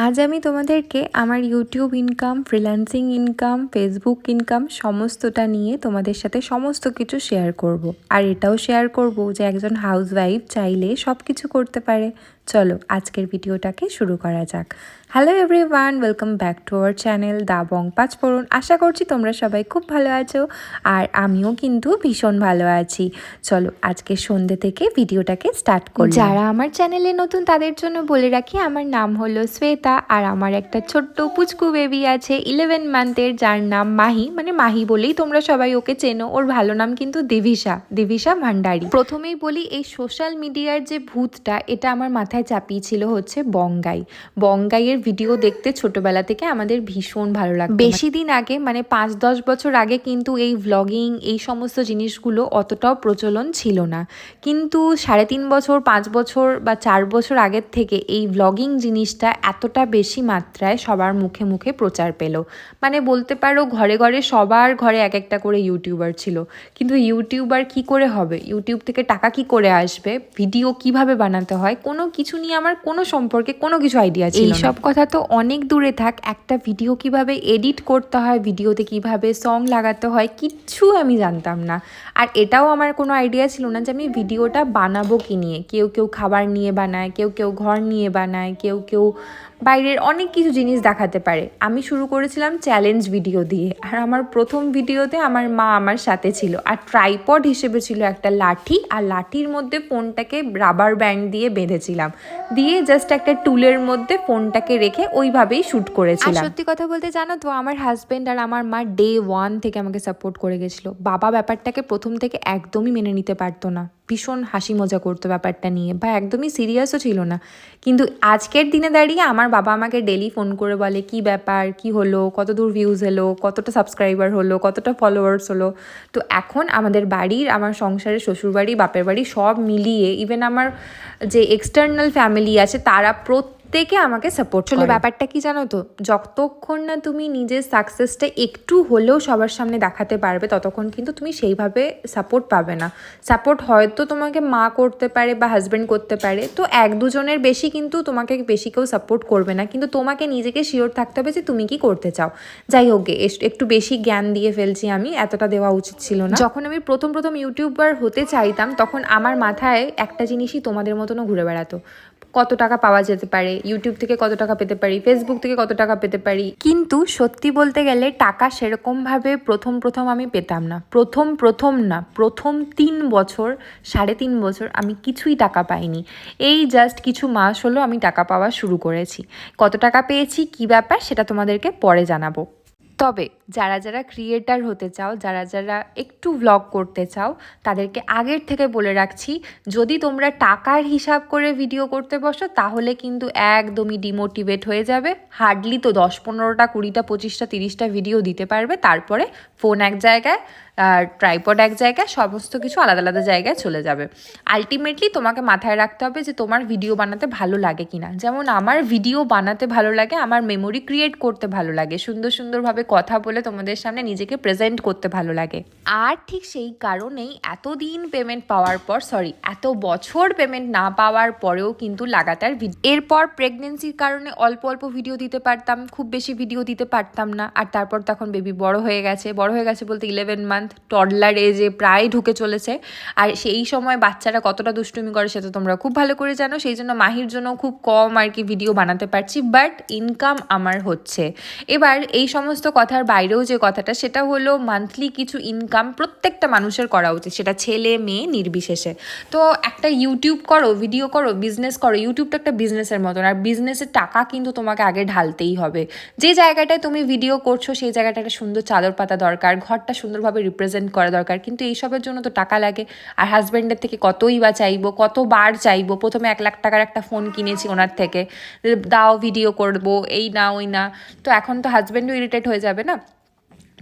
আজ আমি তোমাদেরকে আমার YouTube income freelancing income Facebook income সমস্তটা নিয়ে তোমাদের সাথে সমস্ত কিছু শেয়ার করব। আর এটাও শেয়ার করব যে একজন হাউসওয়াইফ চাইলে সব কিছু করতে পারে চলো আজকের ভিডিওটাকে শুরু করা যাক। Hello everyone welcome back to our channel the Bong Panchphoron আশা করছি তোমরা সবাই খুব ভালো আছো আর আমিও কিন্তু ভীষণ ভালো আছি। চলো আজকে সন্ধ্যে থেকে ভিডিওটাকে স্টার্ট করি। যারা আমার চ্যানেলে নতুন তাদের জন্য বলে রাখি, আমার নাম হলো শ্বেতা আর আমার একটা ছোট্ট পুচকু বেবি আছে ইলেভেন মান্থের যার নাম মাহি। মানে মাহি বলেই তোমরা সবাই ওকে চেনো। ওর ভালো নাম কিন্তু দিভিশা দিভিশা ভান্ডারি। প্রথমেই বলি এই সোশ্যাল মিডিয়ার যে ভূতটা, এটা আমার মাথায় চাপিয়েছিল হচ্ছে বঙ্গাই। বঙ্গাইয়ের ভিডিও দেখতে ছোটবেলা থেকে আমাদের ভীষণ ভালো লাগে বেশি দিন আগে মানে পাঁচ দশ বছর আগে কিন্তু এই ভ্লগিং এই সমস্ত জিনিসগুলো অতটাও প্রচলন ছিল না। কিন্তু সাড়ে তিন বছর, পাঁচ বছর বা চার বছর আগের থেকে এই ভ্লগিং জিনিসটা এতটা বেশি মাত্রায় সবার মুখে মুখে প্রচার পেল। মানে বলতে পারো, ঘরে ঘরে সবার ঘরে এক একটা করে ইউটিউবার ছিল। কিন্তু ইউটিউবার কি করে হবে? ইউটিউব থেকে টাকা কি করে আসবে? ভিডিও কীভাবে বানাতে হয়? কোনো কিছু নিয়ে আমার কোনো সম্পর্কে কোনো কিছু আইডিয়া ছিল সব কথা তো অনেক দূরে থাক, একটা ভিডিও কীভাবে এডিট করতে হয় ভিডিওতে কীভাবে সং লাগাতে হয়, কিচ্ছু আমি জানতাম না। আর এটাও আমার কোনো আইডিয়া ছিল না যে আমি ভিডিওটা বানাবো কি নিয়ে। কেউ কেউ খাবার নিয়ে বানায়, কেউ কেউ ঘর নিয়ে বানায়, কেউ কেউ বাইরের অনেক কিছু জিনিস দেখাতে পারে। আমি শুরু করেছিলাম চ্যালেঞ্জ ভিডিও দিয়ে। আর আমার প্রথম ভিডিওতে আমার মা আমার সাথে ছিল। আর ট্রাইপড হিসেবে ছিল একটা লাঠি। আর লাঠির মধ্যে ফোনটাকে রাবার ব্যান্ড দিয়ে বেঁধেছিলাম। দিয়ে জাস্ট একটা টুলের মধ্যে ফোনটাকে রেখে ওইভাবেই শ্যুট করেছিলাম। সত্যি কথা বলতে জানো তো, আমার হাজব্যান্ড আর আমার মা ডে ওয়ান থেকে আমাকে সাপোর্ট করে গেছিল। বাবা ব্যাপারটাকে প্রথম থেকে একদমই মেনে নিতে পারতো না। ভীষণ হাসি মজা করতো ব্যাপারটা নিয়ে। বা একদমই সিরিয়াসও ছিল না। কিন্তু আজকের দিনে দাঁড়িয়ে আমার বাবা আমাকে ডেলি ফোন করে বলে, কি ব্যাপার? কি হলো? কত দূর ভিউজ এলো? কতটা সাবস্ক্রাইবার হলো? কতটা ফলোয়ার্স হলো? তো এখন আমাদের বাড়ির, আমার সংসারের শ্বশুরবাড়ি, বাপের বাড়ি সব মিলিয়ে ইভেন আমার যে এক্সটার্নাল ফ্যামিলি আছে তারা প্রত্যেকে আমাকে সাপোর্ট করল। ব্যাপারটা কি জানো তো? যতক্ষণ না তুমি নিজের সাকসেসটা একটু হলেও সবার সামনে দেখাতে পারবে ততক্ষণ কিন্তু তুমি সেইভাবে সাপোর্ট পাবে না। সাপোর্ট হয়তো তোমাকে মা করতে পারে বা হাজব্যান্ড করতে পারে তো এক দুজনের বেশি কিন্তু তোমাকে বেশি কেউ সাপোর্ট করবে না। কিন্তু তোমাকে নিজেকে শিওর থাকতে হবে যে তুমি কি করতে চাও। যাই হোক একটু বেশি জ্ঞান দিয়ে ফেলছি আমি এতটা দেওয়া উচিত ছিল না। যখন আমি প্রথম প্রথম ইউটিউবার হতে চাইতাম তখন আমার মাথায় একটা জিনিসই তোমাদের মতনও ঘুরে বেড়াতো। কত টাকা পাওয়া যেতে পারে ইউটিউব থেকে কত টাকা পেতে পারি ফেসবুক থেকে কত টাকা পেতে পারি। কিন্তু সত্যি বলতে গেলে টাকা সেরকমভাবে প্রথম প্রথম আমি পেতাম না। প্রথম প্রথম না, প্রথম তিন বছর, সাড়ে তিন বছর আমি কিছুই টাকা পাইনি। এই জাস্ট কিছু মাস হলো আমি টাকা পাওয়া শুরু করেছি। কত টাকা পেয়েছি, কি ব্যাপার সেটা তোমাদেরকে পরে জানাব। তবে যারা যারা ক্রিয়েটার হতে চাও, যারা যারা একটু ভ্লগ করতে চাও, তাদেরকে আগের থেকে বলে রাখছি, যদি তোমরা টাকার হিসাব করে ভিডিও করতে বসো, তাহলে কিন্তু একদমই ডিমোটিভেট হয়ে যাবে। হার্ডলি তো দশ পনেরোটা, কুড়িটা, পঁচিশটা, তিরিশটা ভিডিও দিতে পারবে, তারপরে ফোন এক জায়গায়। ট্রাইপড এক জায়গায়, সমস্ত কিছু আলাদা আলাদা জায়গায় চলে যাবে। আলটিমেটলি তোমাকে মাথায় রাখতে হবে যে তোমার ভিডিও বানাতে ভালো লাগে কিনা। যেমন আমার ভিডিও বানাতে ভালো লাগে, আমার মেমোরি ক্রিয়েট করতে ভালো লাগে, সুন্দর সুন্দরভাবে কথা বলে তোমাদের সামনে নিজেকে প্রেজেন্ট করতে ভালো লাগে। আর ঠিক সেই কারণেই এতদিন পেমেন্ট পাওয়ার পর সরি এত বছর পেমেন্ট না পাওয়ার পরেও কিন্তু লাগাতার এরপর প্রেগনেন্সির কারণে অল্প অল্প ভিডিও দিতে পারতাম, খুব বেশি ভিডিও দিতে পারতাম না। আর তারপর তখন বেবি বড় হয়ে গেছে, বড় হয়ে গেছে বলতে ইলেভেন মান্থ টডলার এজে প্রায় ঢুকে চলেছে। আর সেই সময় বাচ্চারা কতটা দুষ্টুমি করে সেটা তোমরা খুব ভালো করে জানো। সেই জন্য মাহির জন্য খুব কম আর কি ভিডিও বানাতে পারছি বাট ইনকাম আমার হচ্ছে। এবার এই সমস্ত কথার বাইরেও যে কথাটা, সেটা হলো মান্থলি কিছু ইনকাম প্রত্যেকটা মানুষের করা উচিত। সেটা ছেলে, মেয়ে নির্বিশেষে। তো একটা ইউটিউব করো ভিডিও করো বিজনেস করো ইউটিউবটা একটা বিজনেসের মতন। আর বিজনেসের টাকা কিন্তু তোমাকে আগে ঢালতেই হবে। যে জায়গাটায় তুমি ভিডিও করছ, সেই জায়গাটা একটা সুন্দর চাদর পাতা দরকার, ঘরটা সুন্দরভাবে রিপ্রেজেন্ট করা দরকার। কিন্তু এইসবের জন্য তো টাকা লাগে। আর হাজব্যান্ডের থেকে কতই বা চাইব, কতবার চাইব? প্রথমে এক লাখ টাকার একটা ফোন কিনেছি ওনার থেকে। দাও ভিডিও করব, এই না, ওই না। তো এখন তো হাজব্যান্ডও ইরিটেট হয়ে যাবে না?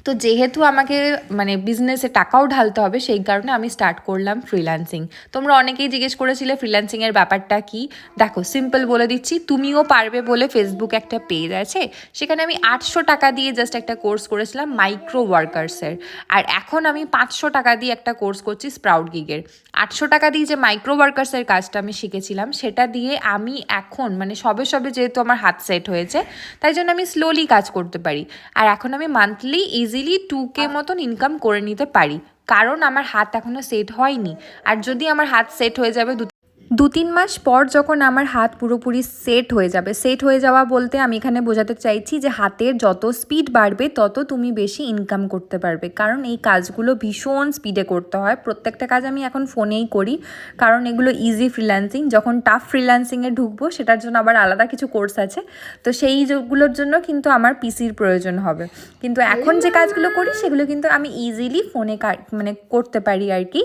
তো যেহেতু আমাকে মানে বিজনেসে টাকাও ঢালতে হবে, সেই কারণে আমি স্টার্ট করলাম ফ্রিল্যান্সিং তোমরা অনেকেই জিজ্ঞেস করেছিলে ফ্রিল্যান্সিংয়ের ব্যাপারটা কি? দেখো সিম্পল বলে দিচ্ছি, তুমিও পারবে বলে ফেসবুক একটা পেজ আছে, সেখানে আমি আটশো টাকা দিয়ে জাস্ট একটা কোর্স করেছিলাম মাইক্রো ওয়ার্কার্সের আর এখন আমি পাঁচশো টাকা দিয়ে একটা কোর্স করছি স্প্রাউট গিগের আটশো টাকা দিয়ে যে মাইক্রো ওয়ার্কার্সের কাজটা আমি শিখেছিলাম, সেটা দিয়ে আমি এখন মানে সবে সবে যেহেতু আমার হাত সেট হয়েছে, তাই জন্য আমি স্লোলি কাজ করতে পারি। আর এখন আমি মান্থলি ইজিলি টু কে মতন ইনকাম করে নিতে পারি। কারণ আমার হাত এখনও সেট হয়নি। আর যদি আমার হাত সেট হয়ে যাবে দু দু তিন মাস পর যখন আমার হাত পুরোপুরি সেট হয়ে যাবে সেট হয়ে যাওয়া বলতে আমি এখানে বোঝাতে চাইছি যে হাতের যত স্পিড বাড়বে, তত তুমি বেশি ইনকাম করতে পারবে। কারণ এই কাজগুলো ভীষণ স্পিডে করতে হয়। প্রত্যেকটা কাজ আমি এখন ফোনেই করি। কারণ এগুলো ইজি ফ্রিল্যান্সিং যখন টাফ ফ্রিল্যান্সিংয়ে ঢুকবো, সেটার জন্য আবার আলাদা কিছু কোর্স আছে। তো সেইগুলোর জন্য কিন্তু আমার পিসির প্রয়োজন হবে। কিন্তু এখন যে কাজগুলো করি, সেগুলো কিন্তু আমি ইজিলি ফোনে মানে করতে পারি আর কি।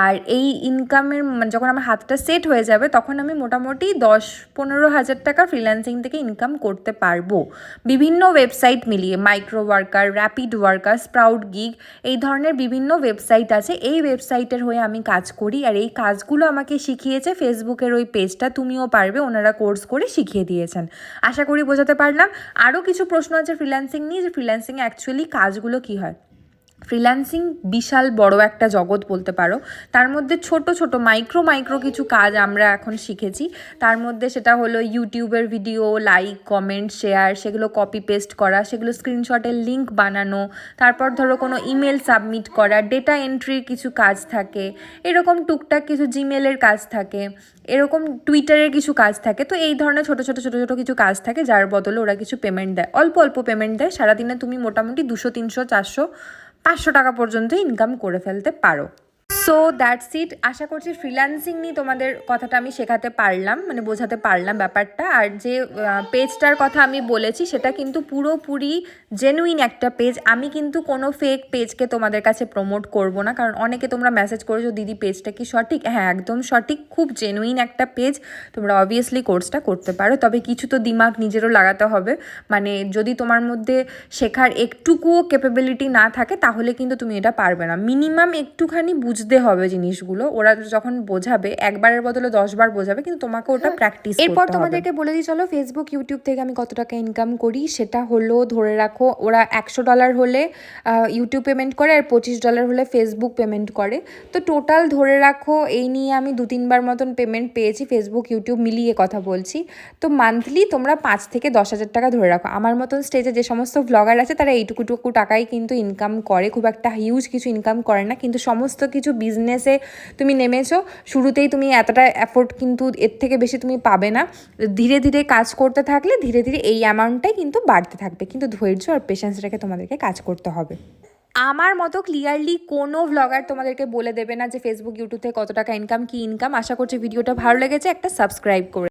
আর এই ইনকামের যখন আমার হাতটা সেট হয়ে যাবে, তখন আমি মোটামুটি দশ পনেরো হাজার টাকা ফ্রিল্যান্সিং থেকে ইনকাম করতে পারব। বিভিন্ন ওয়েবসাইট মিলিয়ে micro worker rapid worker sprout gig এই ধরনের বিভিন্ন ওয়েবসাইট আছে। এই ওয়েবসাইটের হয়ে আমি কাজ করি আর এই কাজগুলো আমাকে শিখিয়েছে ফেসবুকের ওই পেজটা তুমিও পারবে, ওনারা কোর্স করে শিখিয়ে দিয়েছেন। আশা করি বোঝাতে পারলাম। আরও কিছু প্রশ্ন আছে ফ্রিল্যান্সিং নিয়ে, যে ফ্রিল্যান্সিং অ্যাকচুয়ালি কাজগুলো কী হয়? ফ্রিল্যান্সিং বিশাল বড় একটা জগৎ বলতে পারো। তার মধ্যে ছোট ছোট মাইক্রো মাইক্রো কিছু কাজ আমরা এখন শিখেছি। তার মধ্যে সেটা হলো ইউটিউবের ভিডিও লাইক কমেন্ট শেয়ার সেগুলো কপি পেস্ট করা, সেগুলো স্ক্রিনশটের লিঙ্ক বানানো, তারপর ধরো কোনো ইমেল সাবমিট করা ডেটা এন্ট্রির কিছু কাজ থাকে, এরকম টুকটাক কিছু জিমেলের কাজ থাকে, এরকম টুইটারের কিছু কাজ থাকে। তো এই ধরনের ছোটো ছোটো ছোটো ছোটো কিছু কাজ থাকে, যার বদলে ওরা কিছু পেমেন্ট দেয়। অল্প অল্প পেমেন্ট দেয়। সারাদিনে তুমি মোটামুটি দুশো, তিনশো, চারশো পাঁচশো টাকা পর্যন্ত ইনকাম করে ফেলতে পারো। সো দ্যাটস ইট আশা করছি ফ্রিল্যান্সিং নিয়ে তোমাদের কথাটা আমি শেখাতে পারলাম মানে বোঝাতে পারলাম ব্যাপারটা। আর যে পেজটার কথা আমি বলেছি, সেটা কিন্তু পুরোপুরি জেনুইন একটা পেজ আমি কিন্তু কোনো ফেক পেজকে তোমাদের কাছে প্রমোট করব না, কারণ অনেকে তোমরা মেসেজ করেছ, দিদি পেজটা কি সঠিক? হ্যাঁ একদম সঠিক, খুব জেনুইন একটা পেজ তোমরা অবভিয়াসলি কোর্সটা করতে পারো, তবে কিছু তো দিমাগ নিজেরও লাগাতে হবে। মানে যদি তোমার মধ্যে শেখার একটুকুও ক্যাপেবিলিটি না থাকে, তাহলে কিন্তু তুমি এটা পারবে না। মিনিমাম একটুখানি বুঝতে হবে জিনিসগুলো। ওরা যখন বোঝাবে একবারের বদলে দশবার বোঝাবে কিন্তু তোমাকে ওটা প্র্যাকটিস এরপর তোমাদেরকে বলে দিই চলো ফেসবুক ইউটিউব থেকে আমি কত টাকা ইনকাম করি সেটা হলো ধরে রাখো ওরা একশো ডলার হলে ইউটিউব পেমেন্ট করে আর পঁচিশ ডলার হলে ফেসবুক পেমেন্ট করে। তো টোটাল ধরে রাখো এই নিয়ে আমি দু তিনবার মতন পেমেন্ট পেয়েছি ফেসবুক ইউটিউব মিলিয়ে কথা বলছি। তো মান্থলি তোমরা পাঁচ থেকে দশ হাজার টাকা ধরে রাখো। আমার মতন স্টেজে যে সমস্ত ব্লগার আছে তারা এইটুকুটুকু টাকাই কিন্তু ইনকাম করে। খুব একটা হিউজ কিছু ইনকাম করে না কিন্তু সমস্ত কিছু বিজনেসে তুমি নেমেছো, শুরুতেই তুমি এতটা অ্যাফোর্ড কিন্তু এর থেকে বেশি তুমি পাবে না। ধীরে ধীরে কাজ করতে থাকলে ধীরে ধীরে এই অ্যামাউন্টটাই কিন্তু বাড়তে থাকবে। কিন্তু ধৈর্য আর পেশেন্স রেখে তোমাদেরকে কাজ করতে হবে। আমার মতো ক্লিয়ারলি কোনো ভ্লগার তোমাদেরকে বলে দেবে না যে ফেসবুক ইউটিউব থেকে কত টাকা ইনকাম কি ইনকাম আশা করছি ভিডিওটা ভালো লেগেছে। একটা সাবস্ক্রাইব করে